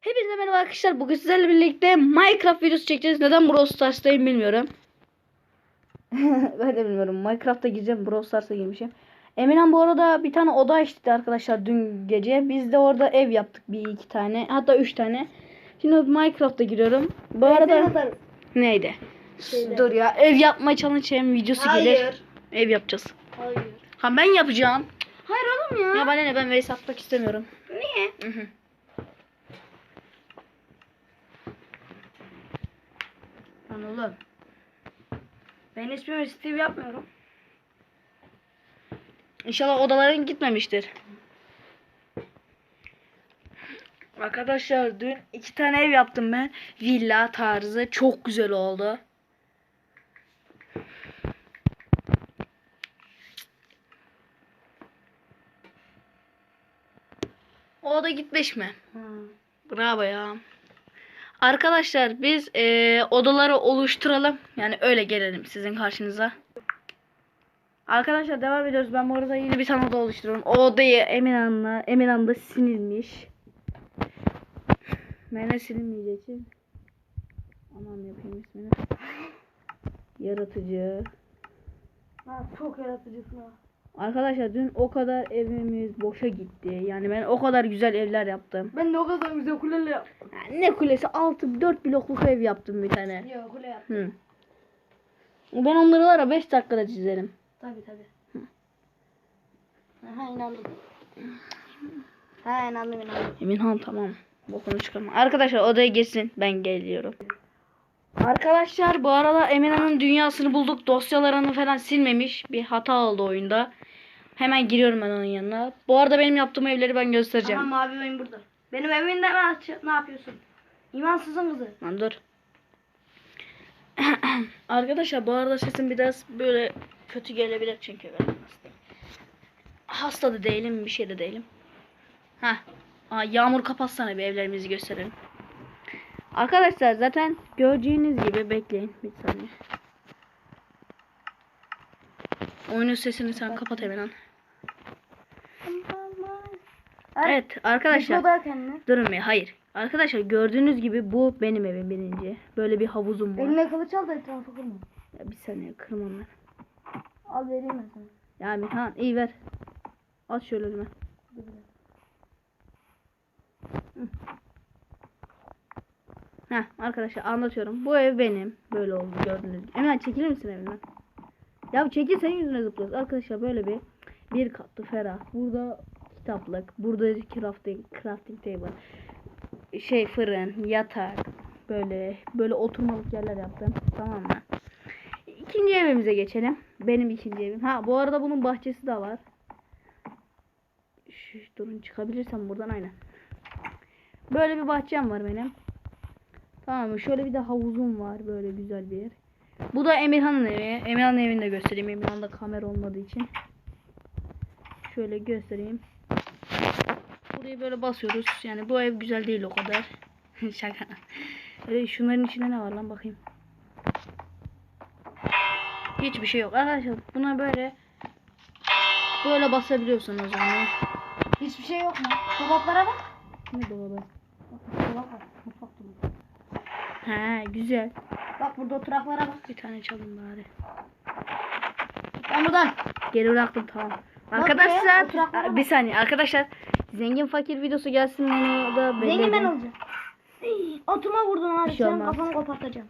Hepinize merhaba arkadaşlar. Bugün sizlerle birlikte Minecraft videosu çekeceğiz. Neden Brawl Stars'tayım bilmiyorum. ben de bilmiyorum. Minecraft'a gireceğim. Brawl Stars'a girmişim. Emirhan bu arada bir tane oda açtı arkadaşlar dün gece. Biz de orada ev yaptık bir iki tane. Hatta üç tane. Şimdi Minecraft'a giriyorum. Bu arada neydi? Şeyde. Dur ya. Ev yapma challenge hem videosu gelir. Hayır. Ev yapacağız. Hayır. Ha ben yapacağım. Hayır oğlum ya. Ya bana ne ben Veys atmak istemiyorum. Niye? Hı hı. Lan oğlum. Ben ismimi Steve yapmıyorum. İnşallah odaların gitmemiştir. Arkadaşlar dün iki tane ev yaptım ben. Villa tarzı. Çok güzel oldu. O oda gitmiş mi? Bravo ya. Arkadaşlar biz eee, odaları oluşturalım. Yani öyle gelelim sizin karşınıza. Arkadaşlar devam ediyoruz. Ben bu arada yeni bir tane oda oluşturuyorum. O odayı Emirhan'la Emirhan'da sinilmiş. Ben de silinmeyeceği için aman yapayım ismini. Yaratıcı. Ha, çok yaratıcısın ha. Arkadaşlar dün o kadar evimiz boşa gitti. Yani ben o kadar güzel evler yaptım. Ben de o kadar güzel kuleli yaptım. Yani ne kulesi 6 4 blokluk ev yaptım bir tane. Yok kule yaptım. Hı. Ben onları var ya 5 dakikada çizerim. Tabi tabi. Ha inandım. Ha inandım inandım. Eminhan tamam. Bokunu çıkarma. Arkadaşlar odaya geçsin. Ben geliyorum. Arkadaşlar bu arada Eminhan'ın dünyasını bulduk. Dosyalarını falan silmemiş. Bir hata oldu oyunda. Hemen giriyorum ben onun yanına. Bu arada benim yaptığım evleri ben göstereceğim. Aha mavi oyun burada. Benim evimde ne, ne yapıyorsun? İmansızın kızı. Lan dur. Arkadaşlar bu arada sesim biraz böyle kötü gelebilir çünkü ben hastayım. Hasta da değilim, bir şey de değilim. Ha. Aa, yağmur kapatsana bir evlerimizi gösterelim. Arkadaşlar zaten göreceğiniz gibi bekleyin bir saniye. Oyunun sesini sen kapat hemen. Evet arkadaşlar. Durun bir hayır. Arkadaşlar gördüğünüz gibi bu benim evim birinci. Böyle bir havuzum var. Eline kılıç al da etrafı kırma. Ya bir saniye kırmam ben. Al vereyim ben sana. Ya Mihan iyi ver. At şöyle önüme. Heh arkadaşlar anlatıyorum. Bu ev benim. Böyle oldu gördüğünüz gibi. Emel çekilir misin evimden? Ya çekil senin yüzüne zıplıyoruz. Arkadaşlar böyle bir bir katlı ferah. Burada kitaplık. Burada crafting, crafting table. Şey fırın, yatak. Böyle böyle oturmalık yerler yaptım. Tamam mı? İkinci evimize geçelim. Benim ikinci evim. Ha bu arada bunun bahçesi de var. Şu, durun çıkabilirsem buradan aynen. Böyle bir bahçem var benim. Tamam mı? Şöyle bir de havuzum var. Böyle güzel bir yer. Bu da Emirhan'ın evi. Emirhan'ın evini de göstereyim. Emirhan'da kamera olmadığı için. Şöyle göstereyim. Burayı böyle basıyoruz. Yani bu ev güzel değil o kadar. Şaka. Öyle şunların içinde ne var lan bakayım. Hiçbir şey yok. Arkadaşlar buna böyle böyle basabiliyorsunuz yani. Hiçbir şey yok mu? Dolaplara bak. Ne dolabı? Bak dolap var. Mutfak dolabı. He güzel. Bak burada oturaklara bak. Bir tane çalın bari. Ben buradan. Geri bıraktım tamam. Arkadaşlar bak. bir saniye arkadaşlar zengin fakir videosu gelsin yani o da belli Zengin ben olacağım. Hii, Atuma vurdun abi. Bir şey olmaz. kafanı kopartacağım.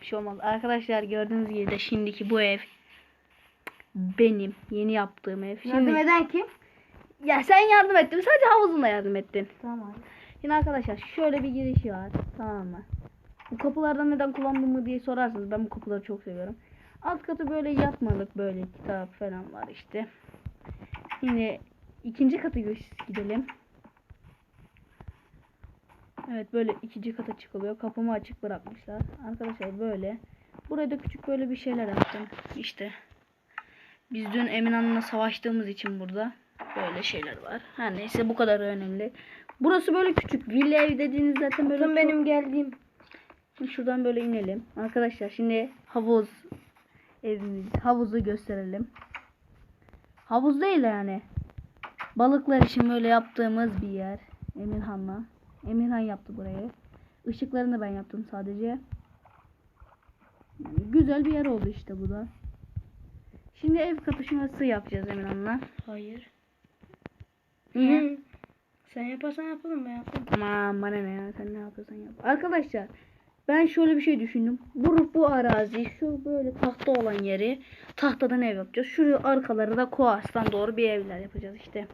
Bir şey olmaz. Arkadaşlar gördüğünüz gibi de şimdiki bu ev benim yeni yaptığım ev. Şimdi, Yardım eden kim? ya sen yardım ettin. Sadece havuzunda yardım ettin. Tamam. Şimdi arkadaşlar şöyle bir girişi var. Tamam mı? Bu kapılardan neden kullandığımı diye sorarsınız. Ben bu kapıları çok seviyorum. Alt katı böyle yatmalık böyle kitap falan var işte. Şimdi ikinci katı gö- gidelim. Evet böyle ikinci kata çıkılıyor. Kapımı açık bırakmışlar. Arkadaşlar böyle. Buraya da küçük böyle bir şeyler yaptım. İşte. Biz dün Emin Hanım'la savaştığımız için burada böyle şeyler var. Her neyse bu kadar önemli. Burası böyle küçük. Villa ev dediğiniz zaten böyle çok- benim geldiğim. Şimdi şuradan böyle inelim. Arkadaşlar şimdi havuz evimiz havuzu gösterelim. Havuz değil yani. Balıklar için böyle yaptığımız bir yer. Emirhan'la. Emirhan yaptı burayı. Işıklarını ben yaptım sadece. Güzel bir yer oldu işte bu da. Şimdi ev kapışması yapacağız Emirhan'la. Hayır. Niye? Sen yaparsan yapalım ben yapayım. Aman bana ne ya sen ne yapıyorsan yap. Arkadaşlar ben şöyle bir şey düşündüm. Bu, bu arazi şu böyle tahta olan yeri tahtadan ev yapacağız. Şu arkaları da koastan doğru bir evler yapacağız işte.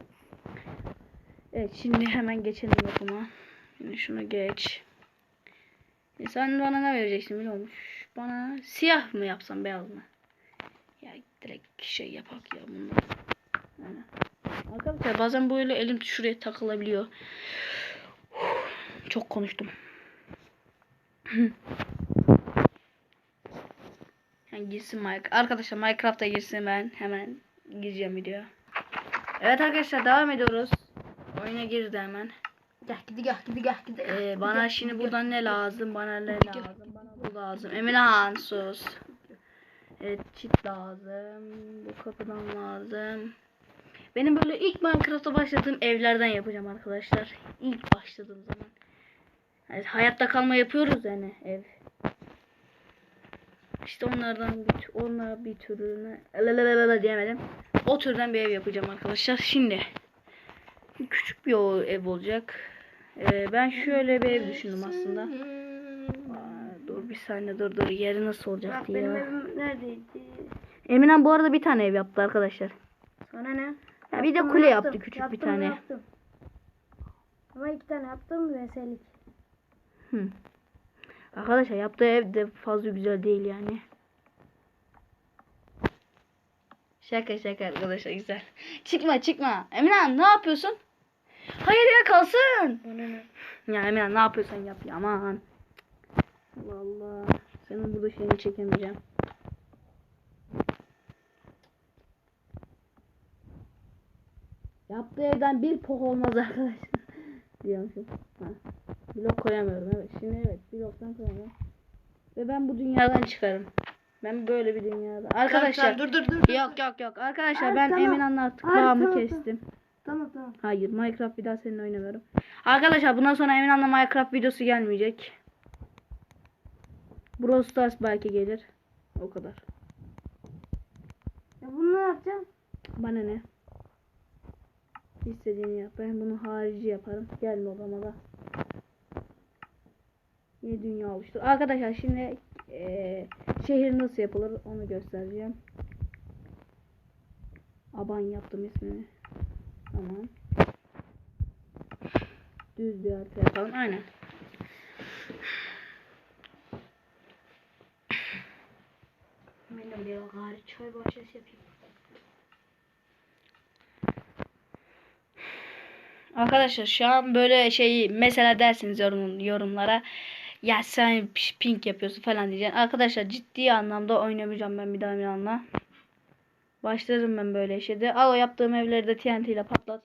Evet şimdi hemen geçelim yapıma. Şimdi şunu geç. E sen bana ne vereceksin biliyor musun? Bana siyah mı yapsam beyaz mı? Ya direkt şey yapak ya bunu. Aynen. Arkadaşlar bazen böyle elim şuraya takılabiliyor. Çok konuştum. Yani girsin Minecraft. Arkadaşlar Minecraft'a girsin ben hemen gireceğim video. Evet arkadaşlar devam ediyoruz. Oyuna girdi hemen. Gel gidi gel gidi gel gidi. Ee, bana şimdi buradan ne lazım? Bana ne lazım? Bana bu lazım. Emirhan sus. Evet çit lazım. Bu kapıdan lazım. Benim böyle ilk Minecraft'a başladığım evlerden yapacağım arkadaşlar. İlk başladığım zaman. Yani hayatta kalma yapıyoruz yani ev. İşte onlardan bir, onlar bir türüne Lalalala diyemedim. O türden bir ev yapacağım arkadaşlar. Şimdi küçük bir ev olacak. Ee, ben şöyle bir ev düşündüm aslında. Aa, dur bir saniye dur dur yeri nasıl Bak olacaktı benim evim neredeydi? Eminem bu arada bir tane ev yaptı arkadaşlar. Sana ne? Ya bir de Yaptım, kule yaptı küçük bir Yaptım, tane. Yaptım. Ama iki tane yaptım veselik. Hı. Arkadaşlar yaptığı ev de fazla güzel değil yani. Şaka şaka arkadaşlar güzel. Çıkma çıkma. Emine ne yapıyorsun? Hayır ya kalsın. Ya Emine ne yapıyorsan yap ya aman. Allah. Senin burada şeyini çekemeyeceğim. Yaptığı evden bir pok olmaz arkadaşlar. Diyormuşum. Ha. Blok koyamıyorum evet. Şimdi evet bloktan koyamıyorum. Ve ben bu dünyadan çıkarım. Ben böyle bir dünyada. Arkadaşlar. Dur dur dur. Yok yok yok. Arkadaşlar Ay, ben tamam. Eminan'la artık Ay, bağımı tamam, kestim. Tamam tamam. Hayır Minecraft bir daha seninle oynamıyorum. Arkadaşlar bundan sonra Eminan'la Minecraft videosu gelmeyecek. Brawl Stars belki gelir. O kadar. Ya bunu ne yapacağım? Bana ne? İstediğini yap. Ben bunu harici yaparım. Gelme odama da. Yeni dünya oluştur. Arkadaşlar şimdi eee, şehir nasıl yapılır onu göstereceğim. Aban yaptım ismini. Tamam. Düz bir harita yapalım. Aynen. Benim bir gari çay bahçesi yapayım. Arkadaşlar şu an böyle şey mesela dersiniz yorum, yorumlara ya sen pi- pink yapıyorsun falan diyeceksin. Arkadaşlar ciddi anlamda oynamayacağım ben bir daha Milan'la. Başlarım ben böyle şeyde. Al o yaptığım evleri de TNT ile patlat.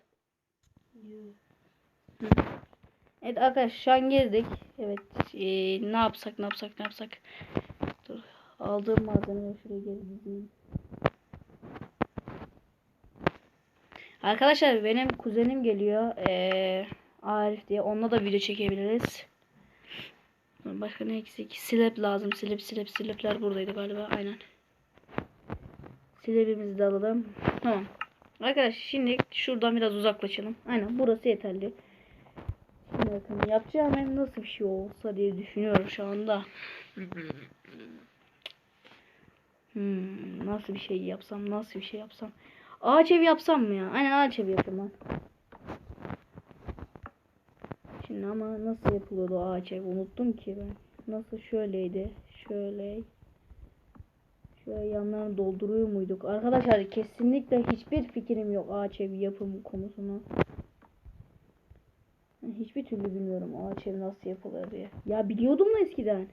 Evet arkadaşlar şu an girdik. Evet ee, ne yapsak ne yapsak ne yapsak. Dur aldığım malzemeleri şuraya geri. Arkadaşlar benim kuzenim geliyor. Ee, Arif diye. Onunla da video çekebiliriz. Başka ne eksik? Slap lazım. Slap slap slapler buradaydı galiba. Aynen. Slap'imizi de alalım. Tamam. Arkadaşlar şimdi şuradan biraz uzaklaşalım. Aynen burası yeterli. Şimdi bakın yapacağım ev nasıl bir şey olsa diye düşünüyorum şu anda. Hmm, nasıl bir şey yapsam nasıl bir şey yapsam. Ağaç ev yapsam mı ya? Aynen ağaç ev yapayım ben. Şimdi ama nasıl yapılıyordu ağaç ev? Unuttum ki ben. Nasıl şöyleydi? Şöyle. Şöyle yanlarını dolduruyor muyduk? Arkadaşlar kesinlikle hiçbir fikrim yok ağaç evi yapım konusuna. Ben Hiçbir türlü bilmiyorum ağaç ev nasıl yapılır diye. Ya biliyordum da eskiden.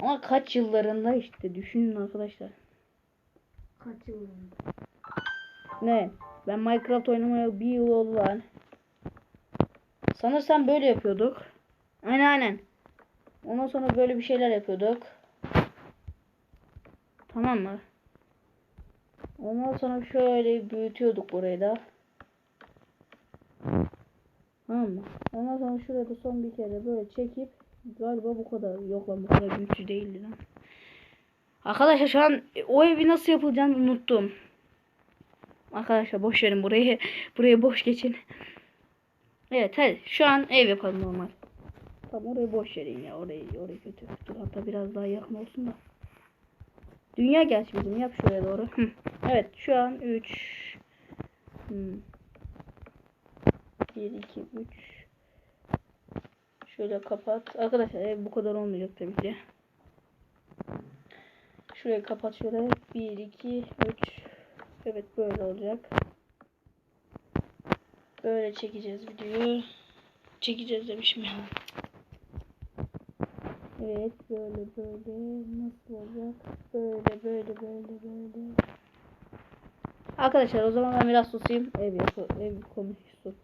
Ama kaç yıllarında işte düşünün arkadaşlar. Kaç yıl oldu? Ne? Ben Minecraft oynamaya bir yıl oldu lan. Sanırsam böyle yapıyorduk. Aynen aynen. Ondan sonra böyle bir şeyler yapıyorduk. Tamam mı? Ondan sonra şöyle büyütüyorduk burayı da. Tamam mı? Ondan sonra şuraya da son bir kere böyle çekip galiba bu kadar. Yok lan bu kadar büyütü değildi lan. Arkadaşlar şu an o evi nasıl yapılacağını unuttum. Arkadaşlar boş verin burayı. Burayı boş geçin. Evet hadi şu an ev yapalım normal. Tamam orayı boş verin ya. Orayı orayı kötü. Dur hatta biraz daha yakın olsun da. Dünya gerçi bizim. Yap şuraya doğru. Hı. Evet şu an 3 hmm. 1 2 3 Şöyle kapat. Arkadaşlar ev bu kadar olmayacak tabii ki. Şurayı kapat şöyle. 1 2 3 Evet böyle olacak. Böyle çekeceğiz videoyu. Çekeceğiz demişim ya. Evet böyle böyle nasıl olacak? Böyle böyle böyle böyle. Arkadaşlar o zaman ben biraz susayım. Ev ev konuşsun.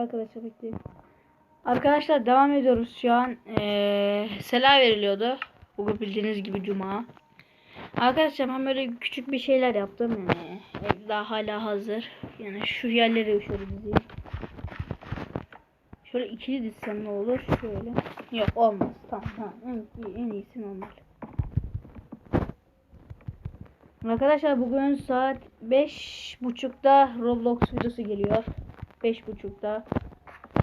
Arkadaşlar bekleyin. Arkadaşlar devam ediyoruz şu an. Ee, sela veriliyordu. Bugün bildiğiniz gibi cuma. Arkadaşlar ben böyle küçük bir şeyler yaptım yani. Daha hala hazır. Yani şu yerleri şöyle dizeyim. Şöyle ikili dizsem ne olur? Şöyle. Yok olmaz. Tamam tamam. En, en iyisi normal. Arkadaşlar bugün saat beş buçukta Roblox videosu geliyor. Beş buçukta.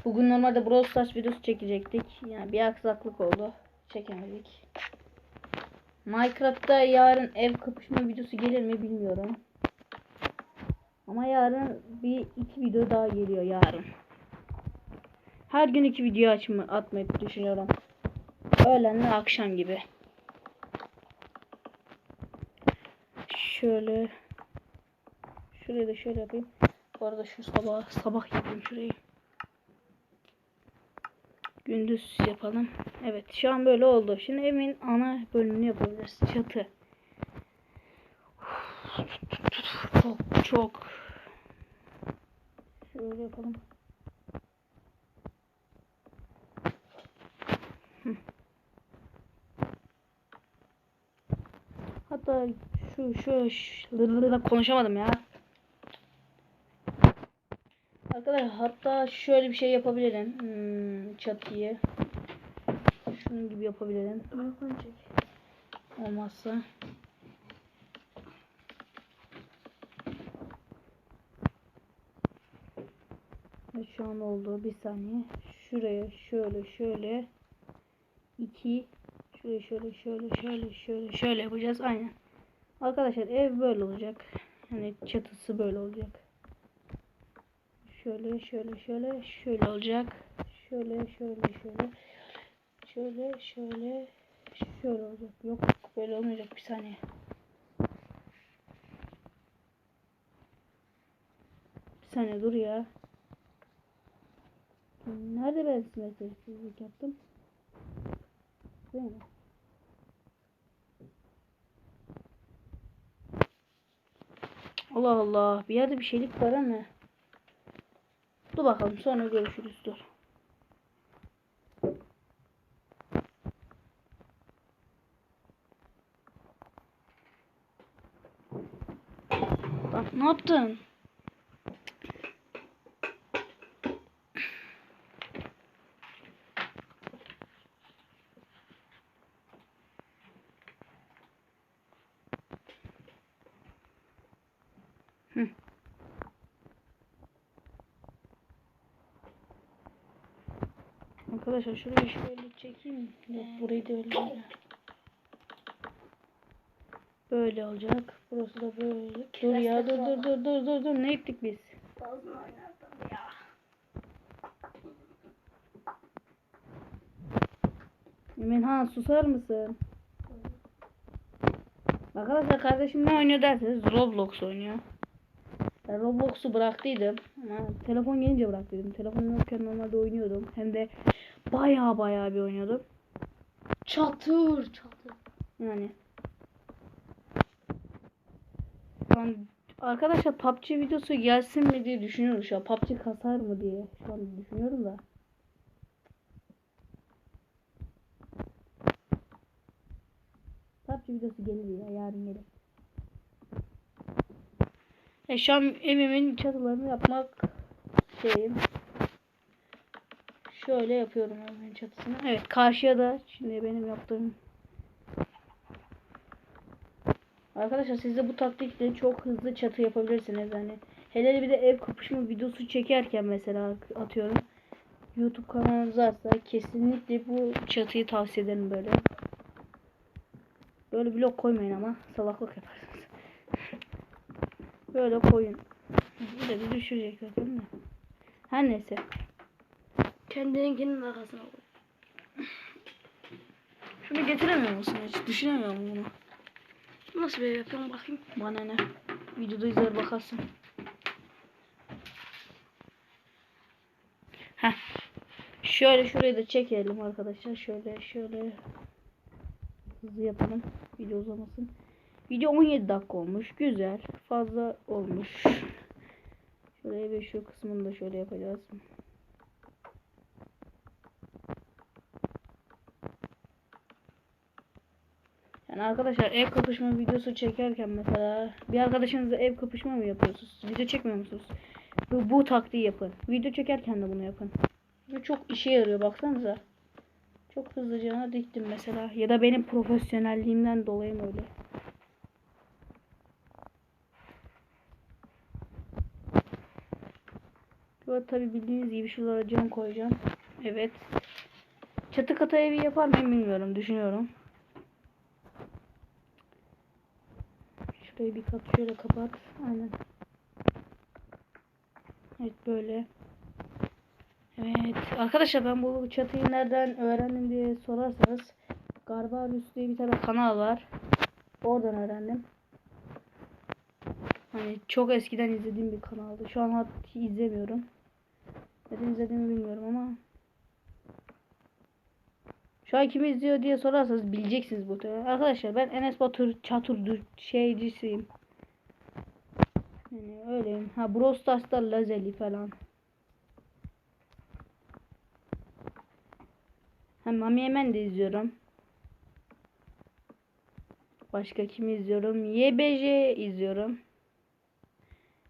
Bugün normalde Brawl Stars videosu çekecektik. Yani bir aksaklık oldu. Çekemedik. Minecraft'ta yarın ev kapışma videosu gelir mi bilmiyorum. Ama yarın bir iki video daha geliyor yarın. Her gün iki video açma, atmayı düşünüyorum. Öğlenle akşam gibi. Şöyle Şurayı da şöyle yapayım. Bu arada şu sabah sabah yapayım şurayı. Gündüz yapalım. Evet şu an böyle oldu. Şimdi evin ana bölümünü yapabiliriz. Çatı. Çok çok. Şöyle yapalım. Hatta şu şu, şu konuşamadım ya. Arkadaşlar hatta şöyle bir şey yapabilirim. Hmm, çatıyı. Şunun gibi yapabilirim. Olmazsa. Şu an oldu. Bir saniye. Şuraya şöyle şöyle. iki Şuraya şöyle şöyle şöyle şöyle şöyle yapacağız. Aynen. Arkadaşlar ev böyle olacak. Yani çatısı böyle olacak. Şöyle şöyle şöyle şöyle olacak. Şöyle şöyle şöyle. Şöyle şöyle şöyle olacak. Yok böyle olmayacak bir saniye. Bir saniye dur ya. Nerede ben simetriksizlik yaptım? Değil mi? Allah Allah. Bir yerde bir şeylik var ama. Dur bakalım sonra görüşürüz dur. Bak ne yaptın? Hı. Arkadaşlar şurayı şöyle çekeyim. Yok burayı da öyle. böyle. Böyle olacak. Burası da böyle. Dur ya dur dur dur dur dur dur. Ne ettik biz? Eminhan susar mısın? Arkadaşlar kardeşim ne oynuyor derseniz Roblox oynuyor. Ben Roblox'u bıraktıydım. Ama telefon gelince bıraktıydım. Telefon yokken normalde oynuyordum. Hem de baya baya bir oynuyordum. Çatır çatır. Yani. An arkadaşlar PUBG videosu gelsin mi diye düşünüyorum şu an. PUBG kasar mı diye. Şu an düşünüyorum da. PUBG videosu gelir ya. Yarın gelir. E şu an evimin çatılarını yapmak şeyim. Şöyle yapıyorum evimin çatısını. Evet karşıya da şimdi benim yaptığım Arkadaşlar siz de bu taktikle çok hızlı çatı yapabilirsiniz hani. Hele bir de ev kapışma videosu çekerken mesela atıyorum. YouTube kanalınız varsa kesinlikle bu çatıyı tavsiye ederim böyle. Böyle blok koymayın ama salaklık yaparsınız. Böyle koyun. Bir de bir düşürecek zaten de. Her neyse. Kendininkinin arkasına koy. Şunu getiremiyor musun hiç? Düşünemiyor musun bunu? Nasıl bir ev yapıyorum bakayım. Bana ne? Videoda izler bakarsın. Heh. Şöyle şurayı da çekelim arkadaşlar. Şöyle şöyle hızlı yapalım. Video uzamasın. Video 17 dakika olmuş. Güzel. Fazla olmuş. Şuraya bir şu kısmını da şöyle yapacağız. Yani arkadaşlar ev kapışma videosu çekerken mesela bir arkadaşınızla ev kapışma mı yapıyorsunuz? Video çekmiyor musunuz? Bu, bu taktiği yapın. Video çekerken de bunu yapın. Bu çok işe yarıyor baksanıza. Çok hızlıca diktim mesela. Ya da benim profesyonelliğimden dolayı mı öyle? Bu tabi bildiğiniz gibi şuralara cam koyacağım. Evet. Çatı kata evi yapar mıyım bilmiyorum. Düşünüyorum. Şurayı bir kat şöyle kapat. Aynen. Evet böyle. Evet. Arkadaşlar ben bu çatıyı nereden öğrendim diye sorarsanız Garbarius diye bir tane kanal var. Oradan öğrendim. Hani çok eskiden izlediğim bir kanaldı. Şu an izlemiyorum. Neden izlediğimi bilmiyorum ama şu an kimi izliyor diye sorarsanız bileceksiniz bu tabi. Arkadaşlar ben Enes Batur çatur şeycisiyim. Yani öyleyim. Ha Brawl Stars'ta Lazeli falan. Ha Mami Emen de izliyorum. Başka kimi izliyorum? YBJ izliyorum.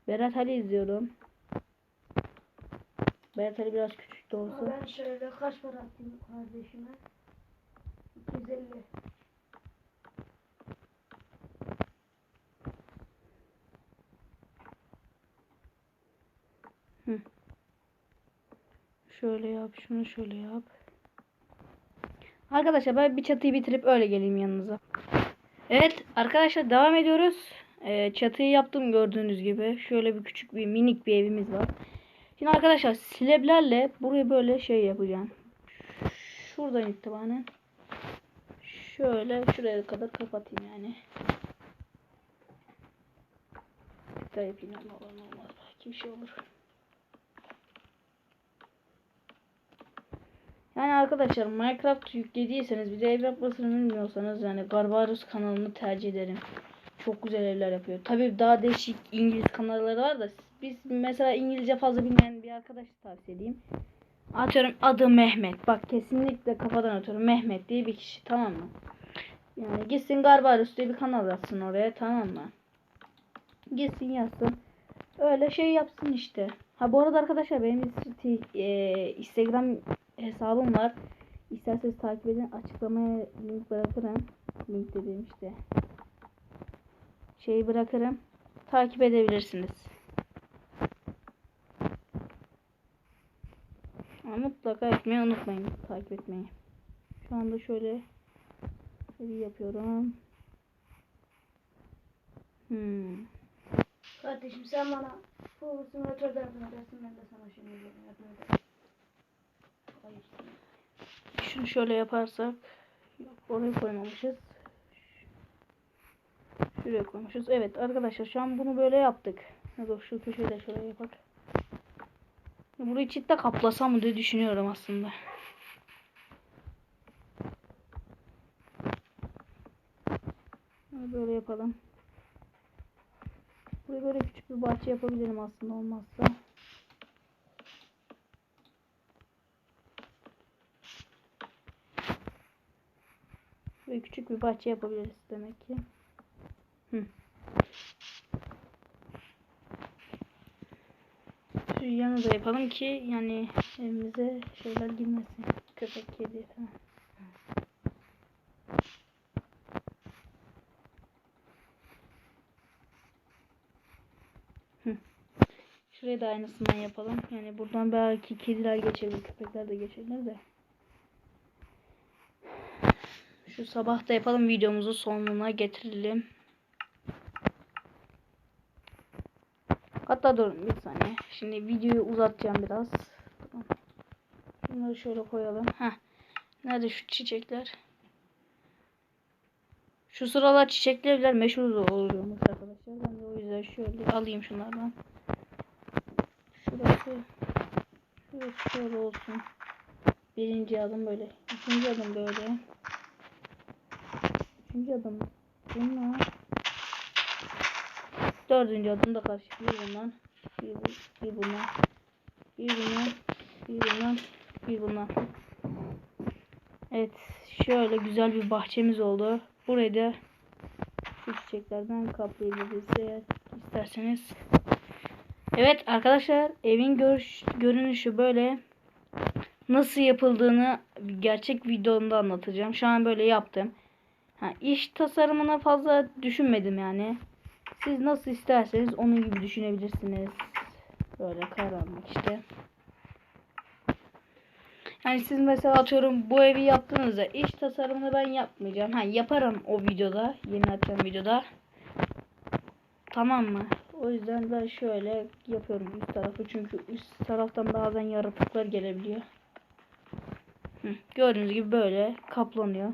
Berat Ali izliyorum. Berat Ali biraz küçük de olsa. Ben şöyle kaç para attım kardeşime? 250. Şöyle yap, şunu şöyle yap. Arkadaşlar ben bir çatıyı bitirip öyle geleyim yanınıza. Evet arkadaşlar devam ediyoruz. Ee, çatıyı yaptım gördüğünüz gibi. Şöyle bir küçük bir minik bir evimiz var. Şimdi arkadaşlar slablerle buraya böyle şey yapacağım. Şuradan itibaren şöyle şuraya kadar kapatayım yani. Daha yapayım ama mu olmaz. Belki bir şey olur. Yani arkadaşlar Minecraft yüklediyseniz bir de ev yapmasını bilmiyorsanız yani Garbarus kanalını tercih ederim. Çok güzel evler yapıyor. Tabii daha değişik İngiliz kanalları var da biz mesela İngilizce fazla bilmeyen bir arkadaş tavsiye edeyim. Atıyorum adı Mehmet. Bak kesinlikle kafadan atıyorum. Mehmet diye bir kişi tamam mı? Yani gitsin Garbarus diye bir kanal açsın oraya tamam mı? Gitsin yazsın. Öyle şey yapsın işte. Ha bu arada arkadaşlar benim e, Instagram hesabım var. İsterseniz takip edin. Açıklamaya link bırakırım. Link dediğim işte. Şeyi bırakırım. Takip edebilirsiniz. Ama mutlaka etmeyi unutmayın. Takip etmeyi. Şu anda şöyle bir yapıyorum. Hmm. Kardeşim sen bana bu simülatör dersin edersin ben de sana şimdi yardım ederim. Şunu şöyle yaparsak yok oraya koymamışız. Şuraya koymuşuz. Evet arkadaşlar şu an bunu böyle yaptık. Ya da şu köşeyi de şuraya yapak. Burayı çitle kaplasam mı diye düşünüyorum aslında. Böyle yapalım. Buraya böyle küçük bir bahçe yapabilirim aslında olmazsa. Ve küçük bir bahçe yapabiliriz demek ki. Hı. Şu yanı da yapalım ki yani evimize şeyler girmesin. Köpek, kedi falan. Şuraya da aynısından yapalım. Yani buradan belki kediler geçebilir, köpekler de geçebilir de. Şu sabah da yapalım videomuzu sonuna getirelim. Hatta durun bir saniye. Şimdi videoyu uzatacağım biraz. Bunları şöyle koyalım. Heh. Nerede şu çiçekler? Şu sıralar çiçekler bile meşhur oluyormuş arkadaşlar. Ben de o yüzden şöyle alayım şunlardan. Şurası şurası şöyle olsun. Birinci adım böyle. ikinci adım böyle. Üçüncü adım bunlar. Dördüncü adım da karışık. Bir bundan. Bir, bu- bir bundan. Bir bundan. Bir bundan. Bir bundan. Evet. Şöyle güzel bir bahçemiz oldu. Burayı da şu çiçeklerden kaplayabiliriz eğer isterseniz. Evet arkadaşlar evin görüş, görünüşü böyle. Nasıl yapıldığını gerçek videomda anlatacağım. Şu an böyle yaptım. Ha, iş tasarımına fazla düşünmedim yani. Siz nasıl isterseniz onun gibi düşünebilirsiniz. Böyle karanlık işte. Yani siz mesela atıyorum bu evi yaptığınızda iş tasarımını ben yapmayacağım. Ha yaparım o videoda. Yeni atacağım videoda. Tamam mı? O yüzden ben şöyle yapıyorum üst tarafı. Çünkü üst taraftan bazen yaratıklar gelebiliyor. Hı, gördüğünüz gibi böyle kaplanıyor.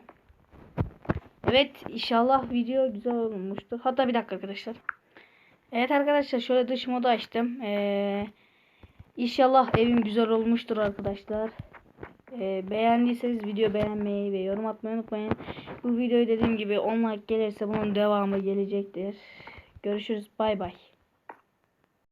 Evet inşallah video güzel olmuştur. Hatta bir dakika arkadaşlar. Evet arkadaşlar şöyle dış modu açtım. Ee, inşallah evim güzel olmuştur arkadaşlar. Ee, beğendiyseniz video beğenmeyi ve yorum atmayı unutmayın. Bu videoyu dediğim gibi 10 like gelirse bunun devamı gelecektir. Görüşürüz bay bay.